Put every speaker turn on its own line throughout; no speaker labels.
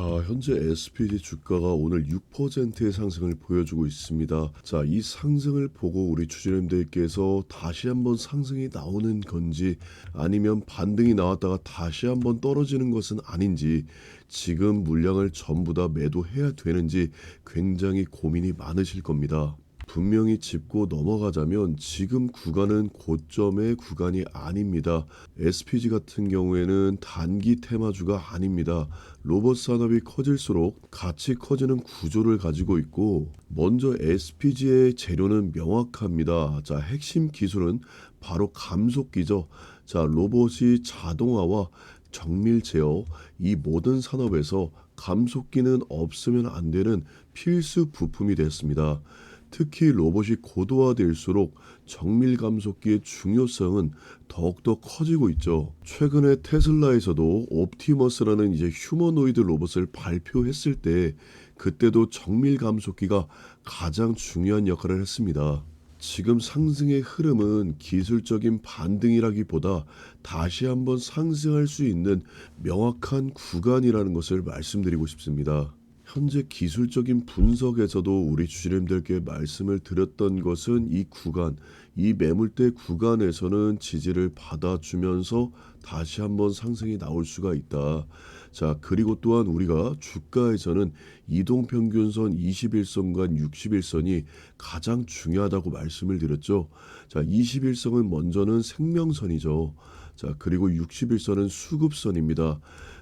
자, 현재 SPG 주가가 오늘 6%의 상승을 보여주고 있습니다. 자, 이 상승을 보고 우리 주주님들께서 다시 한번 상승이 나오는 건지 아니면 반등이 나왔다가 다시 한번 떨어지는 것은 아닌지 지금 물량을 전부 다 매도해야 되는지 굉장히 고민이 많으실 겁니다. 분명히 짚고 넘어가자면 지금 구간은 고점의 구간이 아닙니다. SPG 같은 경우에는 단기 테마주가 아닙니다. 로봇 산업이 커질수록 같이 커지는 구조를 가지고 있고 먼저 SPG의 재료는 명확합니다. 자, 핵심 기술은 바로 감속기죠. 자, 로봇이 자동화와 정밀 제어 이 모든 산업에서 감속기는 없으면 안 되는 필수 부품이 됐습니다. 특히 로봇이 고도화될수록 정밀 감속기의 중요성은 더욱더 커지고 있죠. 최근에 테슬라에서도 옵티머스라는 이제 휴머노이드 로봇을 발표했을 때 그때도 정밀 감속기가 가장 중요한 역할을 했습니다. 지금 상승의 흐름은 기술적인 반등이라기보다 다시 한번 상승할 수 있는 명확한 구간이라는 것을 말씀드리고 싶습니다. 현재 기술적인 분석에서도 우리 주주님들께 말씀을 드렸던 것은 이 구간, 이 매물대 구간에서는 지지를 받아주면서 다시 한번 상승이 나올 수가 있다. 자, 그리고 또한 우리가 주가에서는 이동평균선 21선과 61선이 가장 중요하다고 말씀을 드렸죠. 자, 21선은 먼저는 생명선이죠. 자, 그리고 61선은 수급선입니다.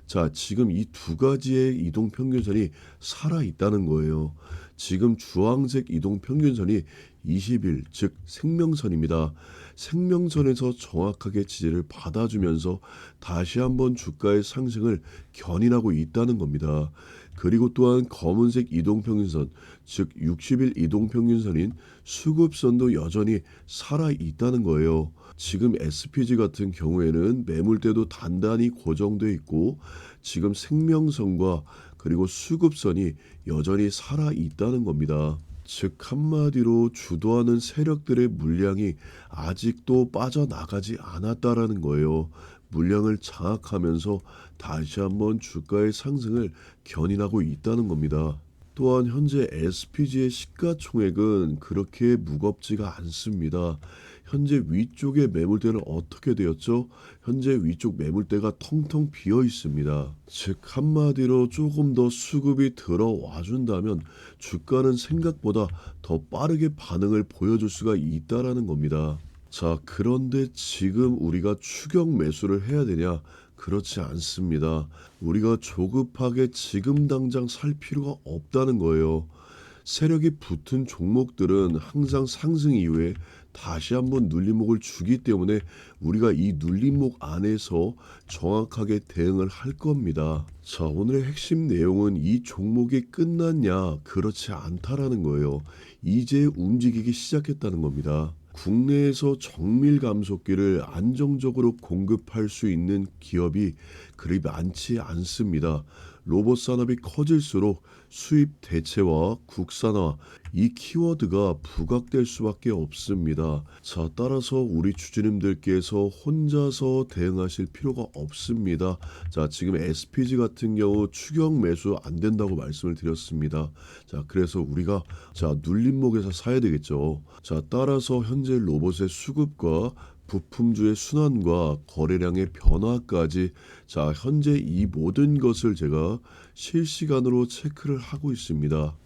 자, 지금 이 두 가지의 이동 평균선이 살아 있다는 거예요. 지금 주황색 이동 평균선이 20일, 즉 생명선입니다. 생명선에서 정확하게 지지를 받아주면서 다시 한번 주가의 상승을 견인하고 있다는 겁니다. 그리고 또한 검은색 이동평균선, 즉 60일 이동평균선인 수급선도 여전히 살아 있다는 거예요. 지금 SPG 같은 경우에는 매물대도 단단히 고정돼 있고 지금 생명선과 그리고 수급선이 여전히 살아 있다는 겁니다. 즉 한마디로 주도하는 세력들의 물량이 아직도 빠져나가지 않았다라는 거예요. 물량을 장악하면서 다시 한번 주가의 상승을 견인하고 있다는 겁니다. 또한 현재 SPG의 시가총액은 그렇게 무겁지가 않습니다. 현재 위쪽의 매물대는 어떻게 되었죠? 현재 위쪽 매물대가 텅텅 비어 있습니다. 즉 한마디로 조금 더 수급이 들어와 준다면 주가는 생각보다 더 빠르게 반응을 보여줄 수가 있다라는 겁니다. 자, 그런데 지금 우리가 추격 매수를 해야 되냐? 그렇지 않습니다. 우리가 조급하게 지금 당장 살 필요가 없다는 거예요. 세력이 붙은 종목들은 항상 상승 이후에 다시 한번 눌림목을 주기 때문에 우리가 이 눌림목 안에서 정확하게 대응을 할 겁니다. 자, 오늘의 핵심 내용은 이 종목이 끝났냐? 그렇지 않다라는 거예요. 이제 움직이기 시작했다는 겁니다. 국내에서 정밀 감속기를 안정적으로 공급할 수 있는 기업이 그리 많지 않습니다. 로봇 산업이 커질수록 수입 대체와 국산화 이 키워드가 부각될 수밖에 없습니다. 자, 따라서 우리 주주님들께서 혼자서 대응하실 필요가 없습니다. 자, 지금 SPG 같은 경우 추격 매수 안 된다고 말씀을 드렸습니다. 자, 그래서 우리가 자, 눌림목에서 사야 되겠죠. 자, 따라서 현재 로봇의 수급과 부품주의 순환과 거래량의 변화까지 자 현재 이 모든 것을 제가 실시간으로 체크를 하고 있습니다.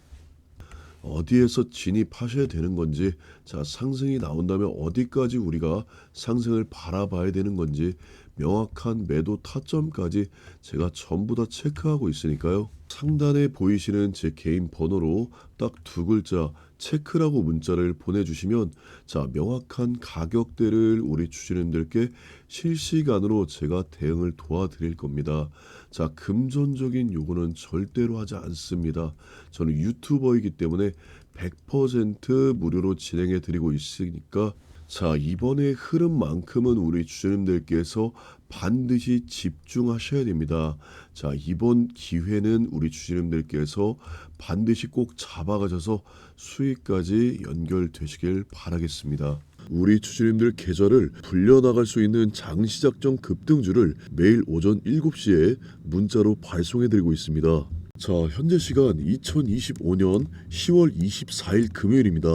어디에서 진입하셔야 되는 건지 자 상승이 나온다면 어디까지 우리가 상승을 바라봐야 되는 건지 명확한 매도 타점까지 제가 전부 다 체크하고 있으니까요. 상단에 보이시는 제 개인 번호로 딱 두 글자 체크라고 문자를 보내주시면 자 명확한 가격대를 우리 주주님들께 실시간으로 제가 대응을 도와드릴 겁니다. 자 금전적인 요구는 절대로 하지 않습니다. 저는 유튜버이기 때문에 100% 무료로 진행해 드리고 있으니까 자, 이번의 흐름만큼은 우리 주주님들께서 반드시 집중하셔야 됩니다. 자, 이번 기회는 우리 주주님들께서 반드시 꼭 잡아가셔서 수익까지 연결되시길 바라겠습니다. 우리 주주님들 계좌를 불려나갈 수 있는 장시작전 급등주를 매일 오전 7시에 문자로 발송해 드리고 있습니다. 자, 현재 시간 2025년 10월 24일 금요일입니다.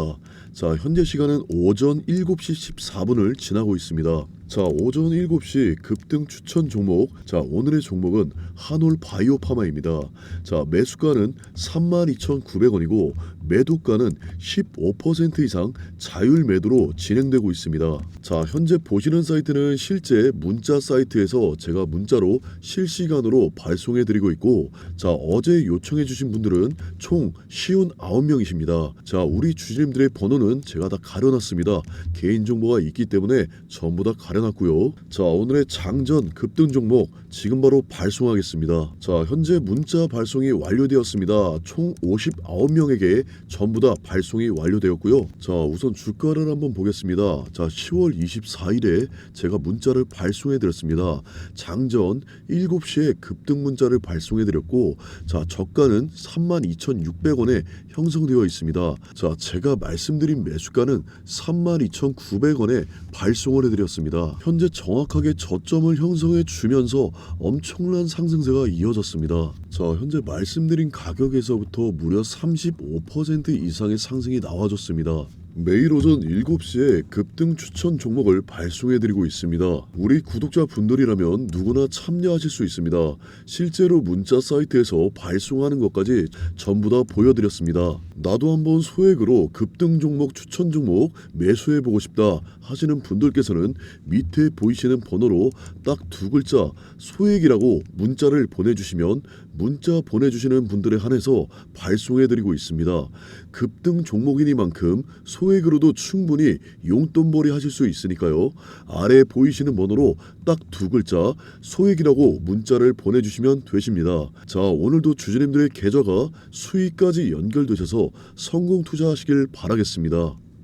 자, 현재 시간은 오전 7시 14분을 지나고 있습니다. 자, 오전 7시 급등 추천 종목. 자, 오늘의 종목은 한올 바이오파마입니다. 자, 매수가는 32,900원이고 매도가는 15% 이상 자율 매도로 진행되고 있습니다. 자, 현재 보시는 사이트는 실제 문자 사이트에서 제가 문자로 실시간으로 발송해 드리고 있고 자, 어제 요청해 주신 분들은 총 59명이십니다. 자, 우리 주주님들의 번호는 제가 다 가려놨습니다. 개인 정보가 있기 때문에 전부 다 가려 놨고요. 자, 오늘의 장전 급등 종목 지금 바로 발송하겠습니다. 자, 현재 문자 발송이 완료되었습니다. 총 59명에게 전부 다 발송이 완료되었고요. 자, 우선 주가를 한번 보겠습니다. 자, 10월 24일에 제가 문자를 발송해 드렸습니다. 장전 7시에 급등 문자를 발송해 드렸고 자, 저가는 32,600원에 형성되어 있습니다. 자, 제가 말씀드린 매수가는 32,900원에 발송을 해드렸습니다. 현재 정확하게 저점을 형성해 주면서 엄청난 상승세가 이어졌습니다. 자, 현재 말씀드린 가격에서부터 무려 35% 이상의 상승이 나와줬습니다. 매일 오전 7시에 급등 추천 종목을 발송해드리고 있습니다. 우리 구독자 분들이라면 누구나 참여하실 수 있습니다. 실제로 문자 사이트에서 발송하는 것까지 전부 다 보여드렸습니다. 나도 한번 소액으로 급등 종목 추천 종목 매수해보고 싶다 하시는 분들께서는 밑에 보이시는 번호로 딱 두 글자 소액이라고 문자를 보내주시면 문자 보내주시는 분들에 한해서 발송해드리고 있습니다. 급등 종목이니만큼 소액으로도 충분히 용돈벌이 하실 수 있으니까요. 아래 보이시는 번호로 딱 두 글자 소액이라고 문자를 보내주시면 되십니다. 자 오늘도 주주님들의 계좌가 수익까지 연결되셔서 성공 투자하시길 바라겠습니다.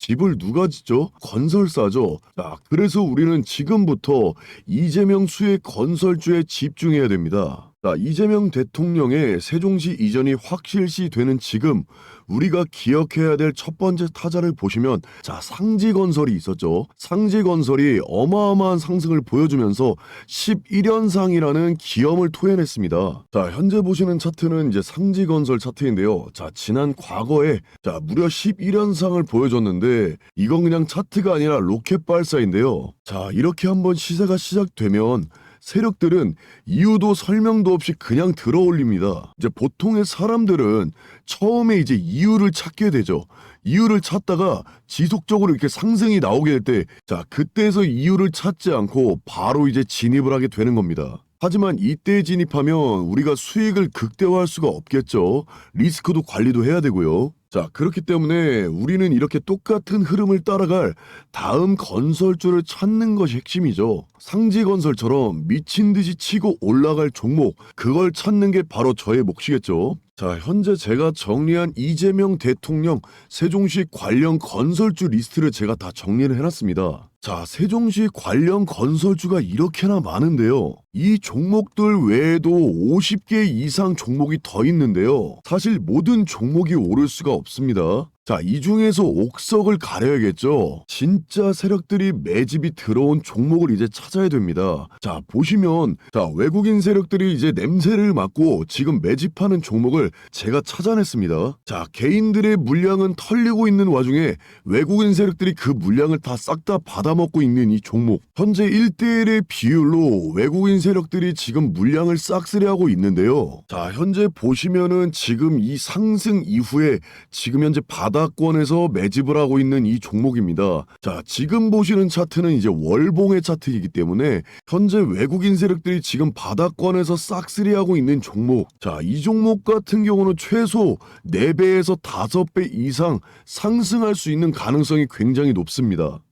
집을 누가 짓죠? 건설사죠. 자, 그래서 우리는 지금부터 이재명 수의 건설주에 집중해야 됩니다. 자, 이재명 대통령의 세종시 이전이 확실시 되는 지금 우리가 기억해야 될 첫 번째 타자를 보시면 자, 상지건설이 있었죠. 상지건설이 어마어마한 상승을 보여주면서 11연상이라는 기염을 토해냈습니다. 자, 현재 보시는 차트는 이제 상지건설 차트인데요. 자, 지난 과거에 자, 무려 11연상을 보여줬는데 이건 그냥 차트가 아니라 로켓 발사인데요. 자, 이렇게 한번 시세가 시작되면 세력들은 이유도 설명도 없이 그냥 들어올립니다. 이제 보통의 사람들은 처음에 이제 이유를 찾게 되죠. 이유를 찾다가 지속적으로 이렇게 상승이 나오게 될 때, 자, 그때에서 이유를 찾지 않고 바로 이제 진입을 하게 되는 겁니다. 하지만 이때 진입하면 우리가 수익을 극대화할 수가 없겠죠. 리스크도 관리도 해야 되고요. 자, 그렇기 때문에 우리는 이렇게 똑같은 흐름을 따라갈 다음 건설주를 찾는 것이 핵심이죠. 상지 건설처럼 미친 듯이 치고 올라갈 종목, 그걸 찾는 게 바로 저의 몫이겠죠. 자, 현재 제가 정리한 이재명 대통령 세종시 관련 건설주 리스트를 제가 다 정리를 해놨습니다. 자, 세종시 관련 건설주가 이렇게나 많은데요. 이 종목들 외에도 50개 이상 종목이 더 있는데요. 사실 모든 종목이 오를 수가 없습니다. 자, 이 중에서 옥석을 가려야겠죠. 진짜 세력들이 매집이 들어온 종목을 이제 찾아야 됩니다. 자, 보시면, 자, 외국인 세력들이 이제 냄새를 맡고 지금 매집하는 종목을 제가 찾아냈습니다. 자, 개인들의 물량은 털리고 있는 와중에 외국인 세력들이 그 물량을 다 싹 다 받아 받아먹고 있는 이 종목. 현재 1대1의 비율로 외국인 세력들이 지금 물량을 싹쓸이하고 있는데요. 자, 현재 보시면은 지금 이 상승 이후에 지금 현재 바닥권에서 매집을 하고 있는 이 종목입니다. 자, 지금 보시는 차트는 이제 월봉의 차트이기 때문에 현재 외국인 세력들이 지금 바닥권에서 싹쓸이하고 있는 종목. 자, 이 종목 같은 경우는 최소 4배에서 5배 이상 상승할 수 있는 가능성이 굉장히 높습니다.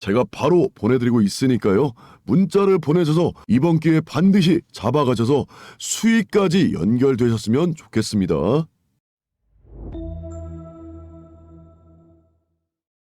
제가 바로 보내드리고 있으니까요. 문자를 보내셔서 이번 기회에 반드시 잡아가셔서 수익까지 연결되셨으면 좋겠습니다.